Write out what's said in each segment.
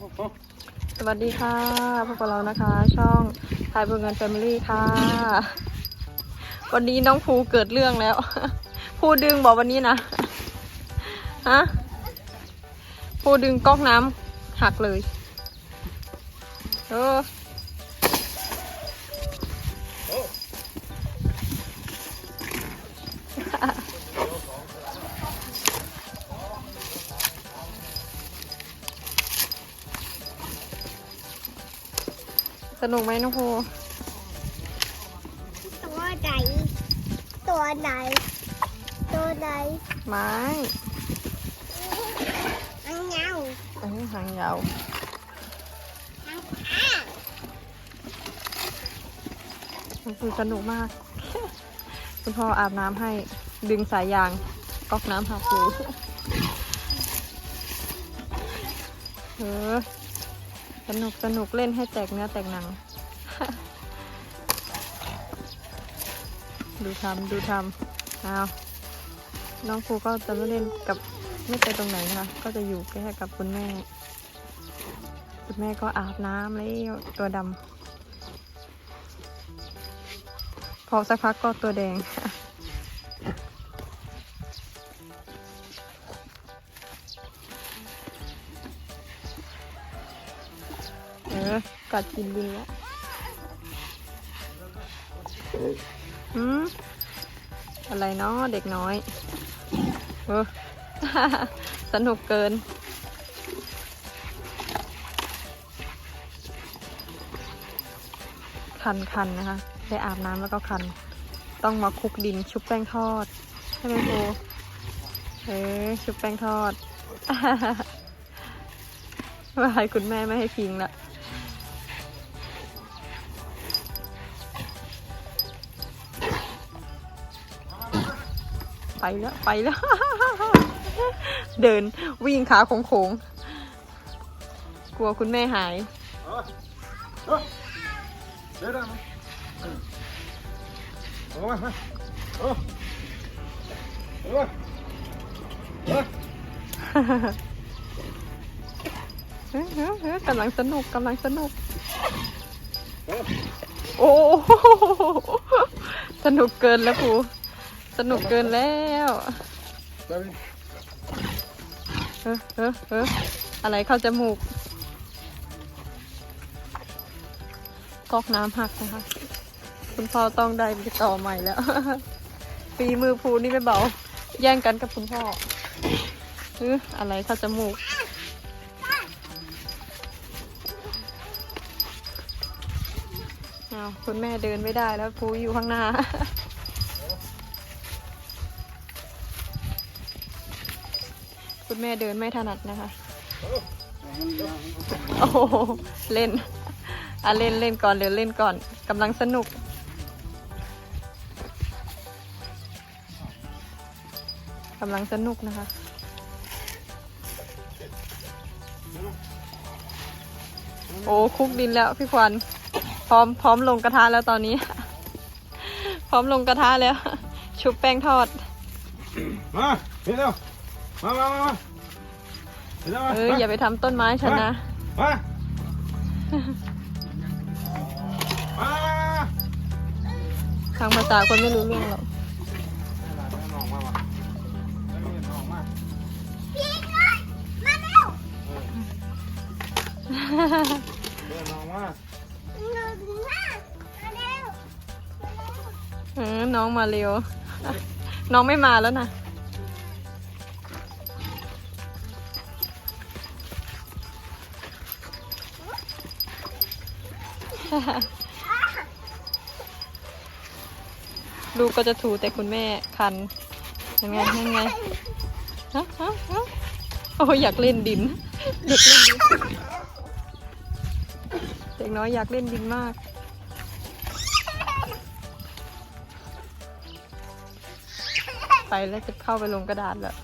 สวัสดีค่ะ พวกเรานะคะ ช่องไทยบุญเงินแฟมิลี่ค่ะ วันนี้น้องภูเกิดเรื่องแล้ว ภูดึงบอกวันนี้นะ ฮะ ภูดึงก๊อกน้ำหักเลย เออ นุกไหมน้องภูตัวไหน ตัวไหน ตัวไหน ไม้อันเงาเอ้ยหางยาวอันข้าน้องภูสนุกมาก คุณพ่ออาบน้ำให้ดึงสายยางก๊อกน้ำหักเลยเออ สนุกสนุกเล่นให้แตกเนื้อแตกหนัง ดูทำดูทำเอาน้องครูก็จะไม่เล่นกับไม่ไปตรงไหนนะคะก็จะอยู่แค่กับคุณแม่ คุณแม่ก็อาบน้ำแล้วตัวดำพอสักพักก็ตัวแดง กัดกินดินแล้วหืมอะไรเนาะเด็กน้อยเออสนุกเกิน คันคันนะคะไปอาบน้ำแล้วก็คัน ต้องมาคลุกดินชุบแป้งทอด ใช่ไหมโบเออชุบแป้งทอดว่าให้คุณแม่ไม่ให้พิงละ ไปแล้วไปแล้ว เดินวิ่งขาโค้งๆกลัวคุณแม่หายเดี๋ยวนมาเอามามาเอาเอามาเอาเฮ้ยเฮ้ยเฮ้ยกำลังสนุกกำลังสนุก โอ้สนุกเกินแล้วปู สนุกเกินแล้วไปดิเฮ้ยเฮ้ยเฮ้ยอะไรเข้าจมูกก๊อกน้ำหักนะคะ คุณพ่อต้องได้ไปต่อใหม่แล้ว ปีมือภูนี่ไม่เบา แย่งกันกับคุณพ่อเฮ้ยอะไรเข้าจมูกอ้าวคุณแม่เดินไม่ได้แล้วภูอยู่ข้างหน้า แม่เดินไม่ถนัดนะคะ โอ้โหเล่นอะเล่นเล่นก่อนเดี๋ยวเล่นก่อนกำลังสนุก กำลังสนุกนะคะ โอ้คุกดินแล้วพี่ควันพร้อมพร้อมลงกระทะแล้วตอนนี้ พร้อมลงกระทะแล้ว ชุบแป้งทอด มาเห็วมามามา เห็นแล้วมาเอออย่าไปทำต้นไม้ฉันนะมามาทางภาษาคนไม่รู้เรื่องหรอกน้องมามาน้องมาพี่เลยมาเร็วเดินน้องมาหนึ่งห้ามาเร็วเออน้องมาเร็ว น้องไม่มาแล้วนะ ลูกก็จะถูแต่คุณแม่คันยังไงยังไงฮะฮะฮะโอ้อยากเล่นดินอยากเล่นดินเด็กน้อยอยากเล่นดินมากไปแล้วจะเข้าไปลงกระดาษแล้ว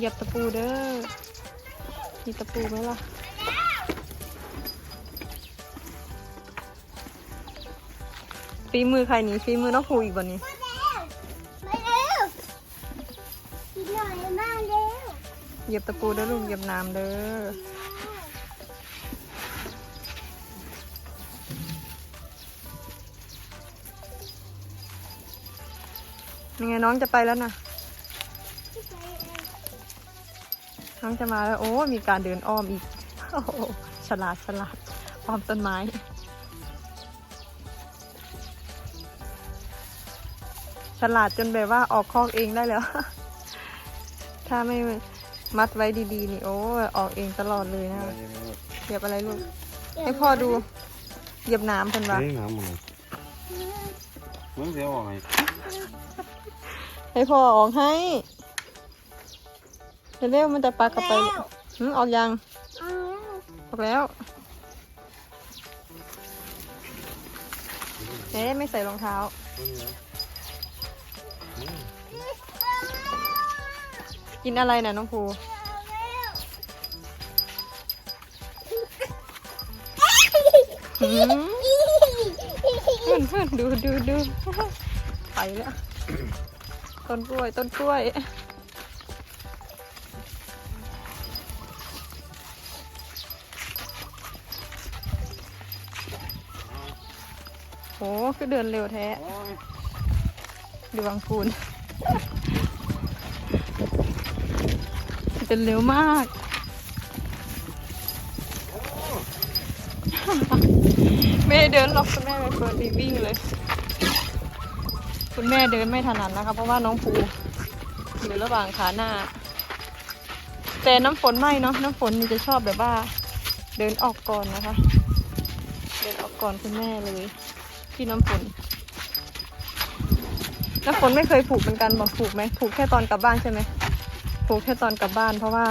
เหยียบตะปูเด้อ มีตะปูไหมล่ะ ฝีมือใครหนีฝีมือน้องภูอีกวันนี้มาเร็วกินหน่อยมาเร็วเหยียบตะปูเด้อลูกเหยียบน้ำเด้อ ยังไงน้องจะไปแล้วนะ น้องจะมาแล้ว โอ้ มีการเดินอ้อมอีก โอ้โหฉลาดฉลาดอ้อมต้นไม้ ฉลาดจนแบบว่าออกคอกเองได้แล้ว ถ้าไม่มัดไว้ดีๆ นี่ โอ้ยออกเองตลอดเลยนะเหยียบอะไรลูก ให้พ่อดู เหยียบน้ำเพิ่นว่าเฮ้ยน้ำมันมึงเสียออกไงให้พ่อออกให้ เร็วๆมันจะปากกลับไปหึออกยังเอาออกแล้วเอ๊ะไม่ใส่รองเท้ากินอะไรน่ะน้องภูหืมเพื่อนเพื่อนดูดูดูไปแล้ว ต้นกล้วย ต้นกล้วย โหคือเดินเร็วแท้ดูวังคูนเป็นเร็วมาก ไม่ได้เดินหรอกคุณแม่ไปเฟิร์นรีวิ่งเลย คุณแม่เดินไม่ถนัดนะคะ เพราะว่าน้องภูอยู่ระหว่างขาหน้า แต่น้ำฝนไม่เนาะน้ำฝนนี่จะชอบแบบว่า เดินออกก่อนนะคะ เดินออกก่อนคุณแม่เลย พี่น้ำฝนน้ำฝนไม่เคยผูกเหมือนกันบอกผูกไหมผูกแค่ตอนกลับบ้านใช่ไหมผูกแค่ตอนกลับบ้าน เพราะว่า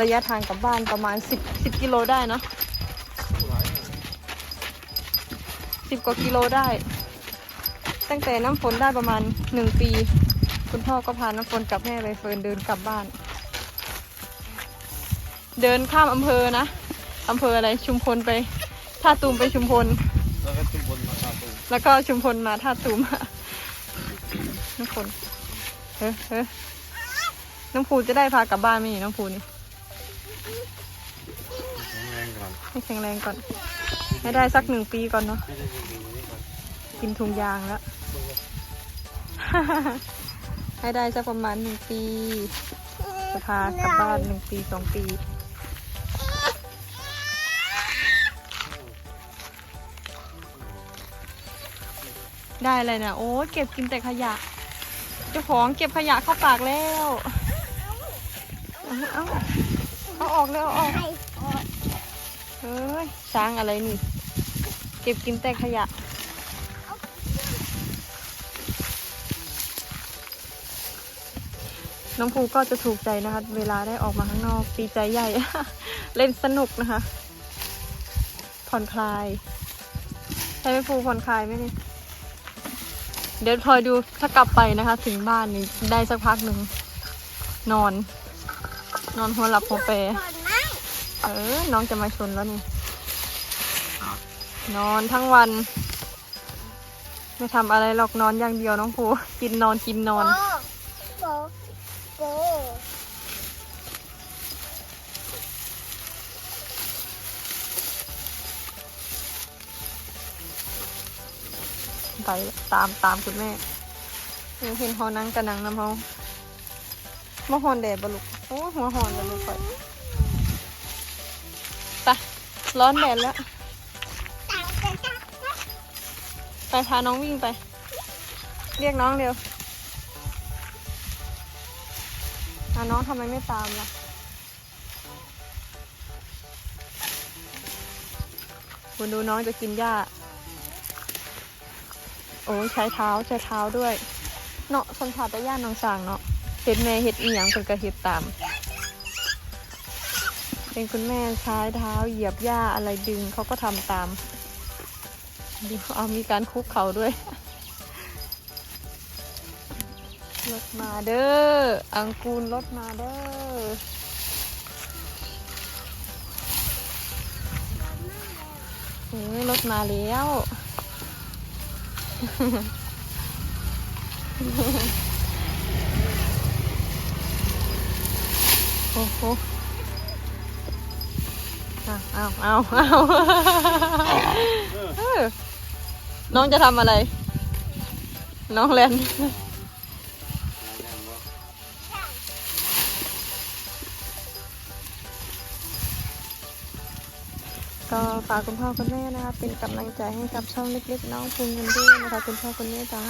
ระยะทางกลับบ้านประมาณสิบสิบกิโลได้เนาะสิบกว่ากิโลได้ ตั้งแต่น้ำฝนได้ประมาณหนึ่งปี คุณพ่อก็พาน้ำฝนกับแม่ไปเฟิร์นเดินกลับบ้าน เดินข้ามอำเภอนะอำเภออะไรชุมพลไปท่าตูมไปชุมพล แล้วก็ชุมพลมาท่าตูมน้ำฝนเฮ้ยเฮ้ยน้องภูจะได้พากลับบ้านไหมนี่น้องภูนี่แรงก่อนให้แข็งแรงก่อน ให้ได้สักหนึ่งปีก่อนเนาะ ไม่ได้ยิงนี้ก่อนกินถุงยางแล้ว ให้ได้สักประมาณหนึ่งปี จะพากลับบ้านหนึ่งปีสองปี ได้อะไรนะโอ้เก็บกินแต่ขยะ เจ้าของเก็บขยะเข้าปากแล้วเอาเอาเอาออกแล้วออกเฮ้ยช้างอะไรนี่ เก็บกินแต่ขยะน้องภูก็จะถูกใจนะคะ เวลาได้ออกมาข้างนอกดีใจใหญ่ เล่นสนุกนะคะ ผ่อนคลาย ใช่ไหมภูผ่อนคลายไหมนี่ เดี๋ยวคอยดูถ้ากลับไปนะคะ ถึงบ้านนี่ได้สักพักหนึ่งนอน นอนหัวหลับหัวเปรก่อนนะเออ น้องจะมาชนแล้วนี่ นอนทั้งวัน ไม่ทำอะไรหรอกนอนอย่างเดียวน้องภูกินนอนกินนอน ไปตามตามคุณแม่เห็นเห็นพอนั่งกระนังน้ำเขามะฮอนแดดบลุกโอ้หัวหอนบลุกไปไปร้อนแดดแล้ว ไปพาน้องวิ่งไป เรียกน้องเร็วน้องทำไมไม่ตามล่ะคุณดูน้องจะกินหญ้า โอ้ใช้เท้าใช้เท้าด้วย เนาะสัมผัสได้ย่านน้องสางเนาะเห็ดแม่เห็ดอีหยังเป็นกระเห็ดตาม เป็นคุณแม่ใช้เท้าเหยียบหญ้าอะไรดึงเขาก็ทำตามดูเอามีการคุกเขาด้วยรถมาเด้อ อังกูลรถมาเด้อเอ้ยรถมาแล้ว โอ้โหเอาเอาเอาน้องจะทำอะไร น้องแลน ก็ฝากคุณพ่อคุณแม่นะคะเป็นกำลังใจให้กับช่องเล็กๆ น้องภูเงินด้วยนะคะคุณพ่อคุณแม่จ้า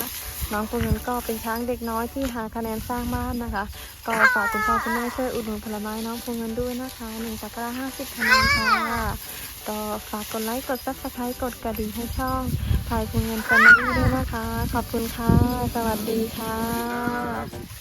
น้องภูเงินก็เป็นช้างเด็กน้อยที่หาคะแนนสร้างบ้านนะคะ ก็ฝากคุณพ่อคุณแม่ช่วยอุดหนุนผลไม้น้องภูเงินด้วยนะคะหนึ่งตะกร้าห้าสิบคะแนนค่ะก็ฝากกดไลค์กดซับสไครต์กดกระดิ่งให้ช่องพายภูเงินแฟมิลี่ด้วยนะคะ ขอบคุณค่ะ สวัสดีค่ะ